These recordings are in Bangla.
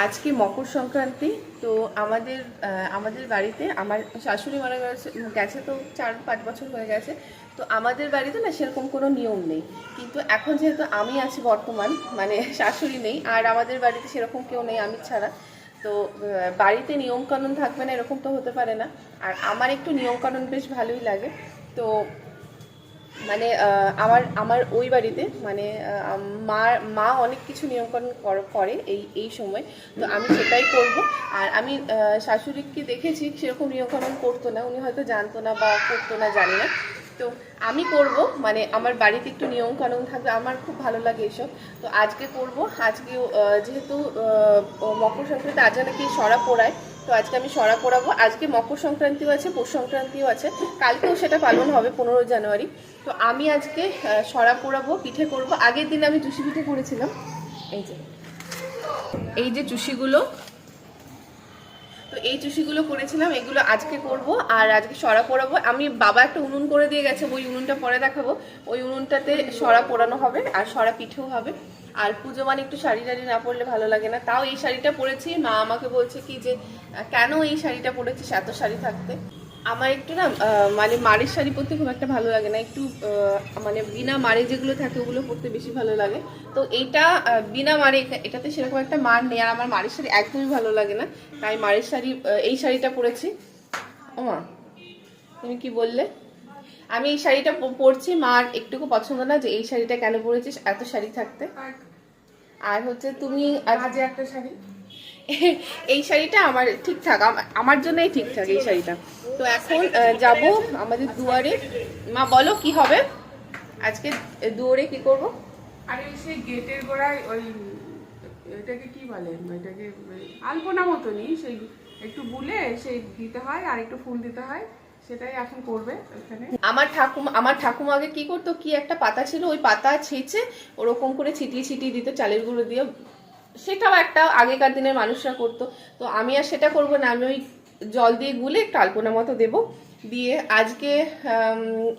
আজকে মকর সংক্রান্তি, তো আমাদের আমাদের বাড়িতে আমার শাশুড়ি মারা গেছে গেছে তো চার, পাঁচ বছর হয়ে গেছে, তো আমাদের বাড়িতে না সেরকম কোনো নিয়ম নেই। কিন্তু এখন যেহেতু আমি আছি বর্তমান মানে শাশুড়ি নেই, আর আমাদের বাড়িতে সেরকম কেউ নেই আমি ছাড়া, তো বাড়িতে নিয়মকানুন থাকবে না এরকম তো হতে পারে না। আর আমার একটু নিয়মকানুন বেশ ভালোই লাগে, তো মানে আমার আমার ওই বাড়িতে মানে মা মা অনেক কিছু নিয়মকানুন কর- এই এই সময়। তো আমি সেটাই করব। আর আমি শাশুড়িকে দেখেছি, সেরকম নিয়মকানুন করতো না। উনি হয়তো জানতো না বা করতো না, জানি না। তো আমি করব মানে আমার বাড়িতে একটু নিয়ম কানুন থাকবে, আমার খুব ভালো লাগে এসব। তো আজকে করব। আজকে যেহেতু মকর সংক্রান্তি আজ নাকি সরা পোড়ায়। তো আজকে আমি সরা পোড়াবো আজকে মকর সংক্রান্তিও আছে, পৌষ সংক্রান্তিও আছে। কালকেও সেটা পালন হবে পনেরো জানুয়ারি। তো আমি আজকে সরা পোড়াবো পিঠে করব। আগের দিন আমি চুষি পিঠে করেছিলাম। এই যে এই যে চুষিগুলো তো এই চুষিগুলো করেছিলাম, এগুলো আজকে করব। আর আজকে সরা পোড়াবো আমি বাবা একটা উনুন করে দিয়ে গেছে, ওই উনুনটা পরে দেখাবো। ওই উনুনটাতে সরা পোড়ানো হবে, আর সরা পিঠেও হবে। আর পুজো মানে একটু শাড়ি টাড়ি না পরলে ভালো লাগে না। তাও এই শাড়িটা পরেছি। মা আমাকে বলছে কি যে কেন এই শাড়িটা পরেছিস? এত শাড়ি থাকতে। আমার একটু না মানে মারের শাড়ি পরতে খুব একটা ভালো লাগে না। একটু মানে বিনা মারে যেগুলো থাকে ওগুলো পরতে বেশি ভালো লাগে। তো আহ, বিনা মারে এটাতে সেরকম একটা মার নেই। আর আমার মারের শাড়ি একদমই ভালো লাগে না। তাই মারের শাড়ি এই শাড়িটা পরেছি। ওমা তুমি কি বললে? আমি এই শাড়িটা পরছি মার একটুকু পছন্দ না যে এই শাড়িটা কেন পরেছিস এত শাড়ি থাকতে। আর হচ্ছে তুমি আজ একটা শাড়ি। এই শাড়িটা আমার ঠিকঠাক আম- আমার জন্যই ঠিকঠাক এই শাড়িটা। তো এখন যাব আমাদের দুয়ারে। মা বলো কি হবে? আজকে দুয়ারে কি করব? আরে সেই গেটের গোড়ায় ওই এটাকে কি বলে? এটাকে আলপনা মতনই সেই একটু বুলে সেই দিতে হয় আর একটু ফুল দিতে হয়। সেটাই এখন করবে আমার ঠাকুমা আমার ঠাকুমা আগে কি করতো? কি একটা পাতা ছিল, ওই পাতা ছেঁচে ওরকম করে ছিটিয়ে ছিটিয়ে দিত চালের গুঁড়ো দিয়ে। সেটাও একটা আগেকার দিনের মানুষরা করতো। তো আমি আর সেটা করব না, আমি ওই জল দিয়ে গুলে একটু আলপনা মতো দেবো। দিয়ে আজকে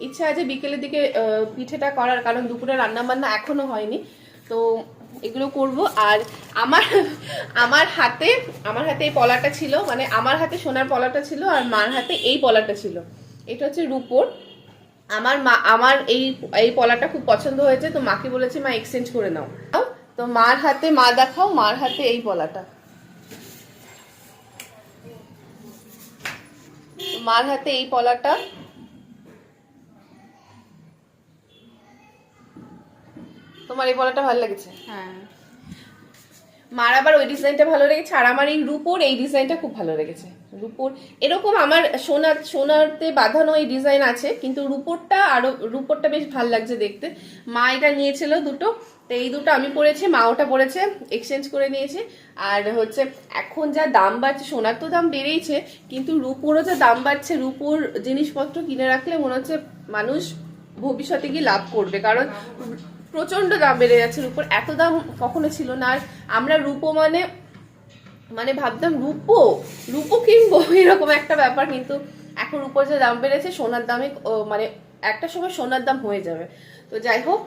ইচ্ছা আছে বিকেলের দিকে পিঠেটা করার, কারণ দুপুরে রান্না বান্না এখনও হয়নি। তো এগুলো করব। আর আমার আমার হাতে আমার হাতে এই পলাটা ছিল মানে আমার হাতে সোনার পলাটা ছিল আর মার হাতে এই পলাটা ছিল। এটা হচ্ছে রূপোর। আমার মা, আমার এই এই পলাটা খুব পছন্দ হয়েছে, তো মাকে বলেছে, মা এক্সচেঞ্জ করে নাও। তো মার হাতে, মা দেখাও, মার হাতে এই পলাটা। মার হাতে এই পলাটা। তোমার এই বলাটা ভালো লেগেছে। হ্যাঁ। মার আবার ওই ডিজাইনটা ভালো লেগেছে, আর আমার এই রূপোর এই ডিজাইনটা খুব ভালো লেগেছে। রূপোর, এরকম আমার সোনার, সোনারতে বাঁধানো এই ডিজাইন আছে, কিন্তু রূপোরটা আরও, রূপোরটা বেশ ভালো লাগছে দেখতে। মা এটা নিয়েছিল দুটো, তো এই দুটো আমি পরেছি, মা ওটা পরেছে এক্সচেঞ্জ করে নিয়েছে। আর হচ্ছে, এখন যা দাম বাড়ছে, সোনার তো দাম বেড়েইছে, কিন্তু রূপোরও যা দাম বাড়ছে, রূপোর জিনিসপত্র কিনে রাখলে মনে হচ্ছে মানুষ ভবিষ্যতে গিয়ে লাভ করবে। কারণ প্রচণ্ড দাম বেড়ে যাচ্ছে, রূপোর এত দাম কখনো ছিল না। আর আমরা রূপো মানে মানে ভাবতাম রূপো রূপো কিনবো, এরকম একটা ব্যাপার। কিন্তু এখন রূপোর যে দাম বেড়েছে, সোনার দামে মানে একটা সময় সোনার দাম হয়ে যাবে। তো যাই হোক,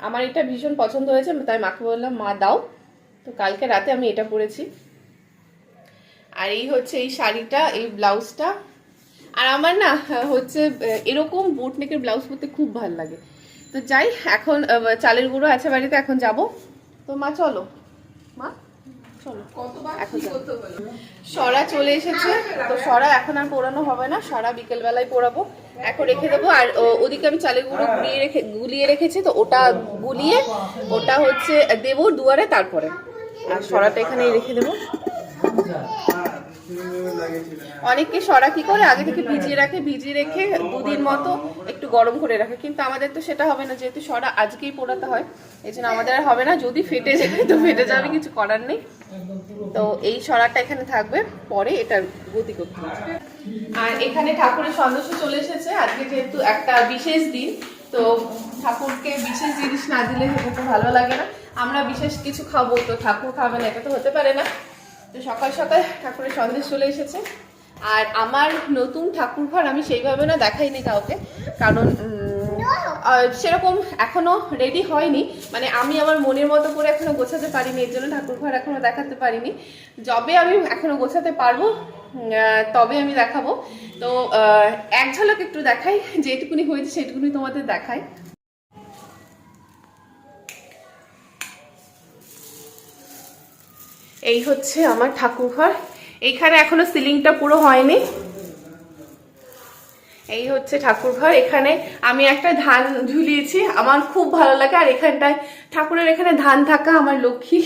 আমার এটা ভীষণ পছন্দ হয়েছে তাই মাকে বললাম, মা, দাও। তো কালকে রাতে আমি এটা পরেছি। আর এই হচ্ছে এই শাড়িটা, এই ব্লাউজটা। আর আমার না, হচ্ছে, এরকম বোট নেকের ব্লাউজ পরতে খুব ভালো লাগে। তো যাই এখন চালের গুঁড়ো আছে বাড়িতে এখন যাব। তো মা চলো। মা চলো। এখন সরা চলে এসেছে। তো সরা এখন আর পোড়ানো হবে না সরা বিকেল বেলায় পোড়াবো। এখন রেখে দেবো আর ওদিকে আমি চালের গুঁড়ো গুলিয়ে রেখে গুলিয়ে রেখেছি তো ওটা গুলিয়ে ওটা হচ্ছে দেবো দুয়ারে তারপরে। আর সরাটা এখানে রেখে দেবো। অনেকে সরা কি করে, আগে থেকে ভিজিয়ে রাখে, ভিজিয়ে রেখে দুদিন মতো একটু গরম করে রাখে। কিন্তু আমাদের তো সেটা হবে না, যেহেতু সরা আজকেই পোড়াতে হয় এই জন্য আমাদের আর হবে না। যদি ফেটে যায়, তো ফেটে যাবে, কিছু করার নেই। তো এই সরাটা এখানে থাকবে, পরে এটা গতি করতে হবে। আর এখানে ঠাকুরের সন্দেশ চলে এসেছে, আজকে যেহেতু একটা বিশেষ দিন, তো ঠাকুরকে বিশেষ জিনিস না দিলে সেটা তো ভালো লাগে না। আমরা বিশেষ কিছু খাব, তো ঠাকুর খাবে না, এটা তো হতে পারে না। তো সকাল সকাল ঠাকুরের সন্দেশ চলে এসেছে। আর আমার নতুন ঠাকুর ঘর আমি সেইভাবে না দেখাইনি কাউকে, কারণ সেরকম এখনও রেডি হয়নি। মানে আমি আমার মনের মতো করে এখনও গোছাতে পারিনি, এর জন্য ঠাকুর ঘর এখনও দেখাতে পারিনি। যবে আমি এখনও গোছাতে পারব তবে আমি দেখাবো। তো এক ঝলক একটু দেখাই, যেটুকুনি হয়েছে সেটুকুনি তোমাদের দেখাই। এই হচ্ছে আমার ঠাকুরঘর। এইখানে এখনও সিলিংটা পুরো হয়নি। এই হচ্ছে ঠাকুরঘর। এখানে আমি একটা ধান ঝুলিয়েছি, আমার খুব ভালো লাগে। আর এখানটায় ঠাকুরের এখানে ধান থাকা আমার লক্ষ্মী।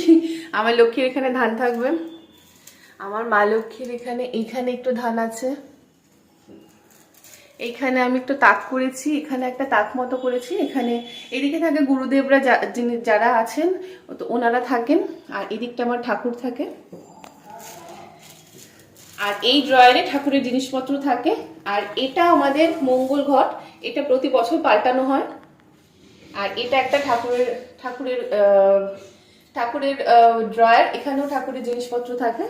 আমার লক্ষ্মীর এখানে ধান থাকবে। আমার মা লক্ষ্মীর এখানে এখানে একটু ধান আছে। এইখানে আমি একটু তাক করেছি, এখানে একটা তাক মতো করেছি, এখানে এদিকে থাকে গুরুদেবরা যিনি- যারা আছেন, তো ওনারা থাকেন, আর এদিকটা আমার ঠাকুর থাকে। আর এই ড্রয়ারে ঠাকুরের জিনিসপত্র থাকে, আর এটা আমাদের মঙ্গল ঘট, এটা প্রতি বছর পাল্টানো হয়। আর এটা একটা ঠাকুরের ঠাকুরের ঠাকুরের ড্রয়ার, এখানেও ঠাকুরের জিনিসপত্র থাকে।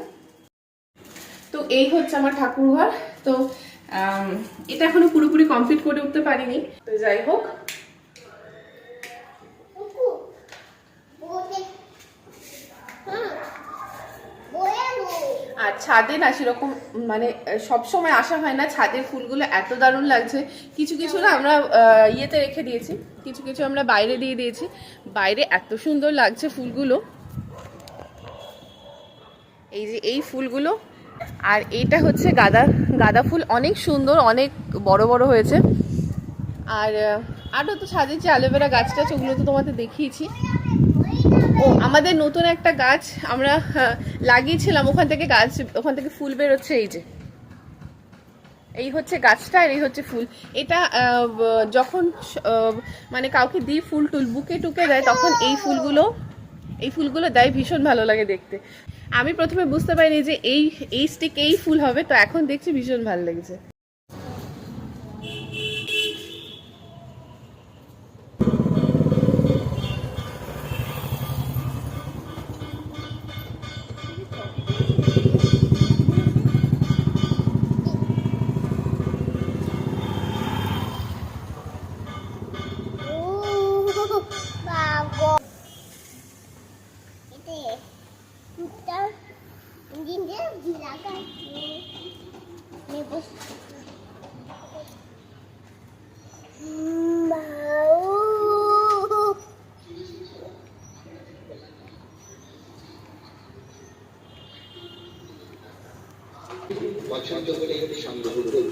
তো এই হচ্ছে আমার ঠাকুর ঘর তো এটা এখনও পুরোপুরি কমপ্লিট করে উঠতে পারিনি। তো যাই হোক। আর ছাদে না সেরকম মানে সবসময় আসা হয় না। ছাদের ফুলগুলো এত দারুণ লাগছে। কিছু কিছু না আমরা ইয়েতে রেখে দিয়েছি। কিছু কিছু আমরা বাইরে দিয়ে দিয়েছি। বাইরে এত সুন্দর লাগছে ফুলগুলো। এই যে এই ফুলগুলো আর এইটা হচ্ছে গাঁদা গাঁদা ফুল। অনেক সুন্দর অনেক বড় বড় হয়েছে। আর আরও তো সাজিয়েছি অ্যালোভেরা গাছটা আছে ওগুলো তো তোমাদের দেখিয়েছি। ও আমাদের নতুন একটা গাছ আমরা হ্যাঁ, লাগিয়েছিলাম। ওখান থেকে গাছ ওখান থেকে ফুল বেরোচ্ছে এই যে। এই হচ্ছে গাছটা আর এই হচ্ছে ফুল। এটা যখন মানে কাউকে দিই ফুল টুল বুকে টুকে দেয় তখন এই ফুলগুলো এই ফুলগুলো দেয় ভীষণ ভালো লাগে দেখতে। আমি প্রথমে বুঝতে পারিনি যে এই এই স্টিক এই ফুল হবে, তো এখন দেখছি ভীষণ ভালো লেগেছে। পছন্দ করে সংগ্রহ করুন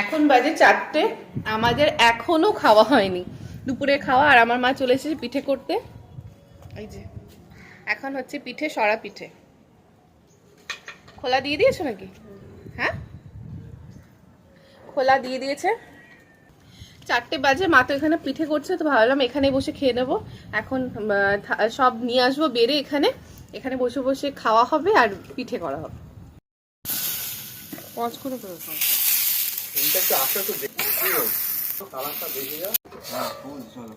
এখন বাজে চারটে। আমাদের এখনও খাওয়া হয়নি। দুপুরে খাওয়া আর আমার মা চলে এসেছে পিঠে করতে। এই যে, এখন হচ্ছে পিঠে, সরা পিঠে। খোলা দিয়ে দিয়েছ নাকি? হ্যাঁ? খোলা দিয়ে দিয়েছে। চারটে বাজে, মা তো এখানে পিঠে করছে, তো ভাবলাম এখানে বসে খেয়ে নেব। এখন সব নিয়ে আসব বেড়ে এখানে। এখানে বসে বসে খাওয়া হবে আর পিঠে করা হবে। পঞ্চ করে এইটা একটু আসা তো দেখি। কালারটা দেখে যা হ্যাঁ ফুল চলো।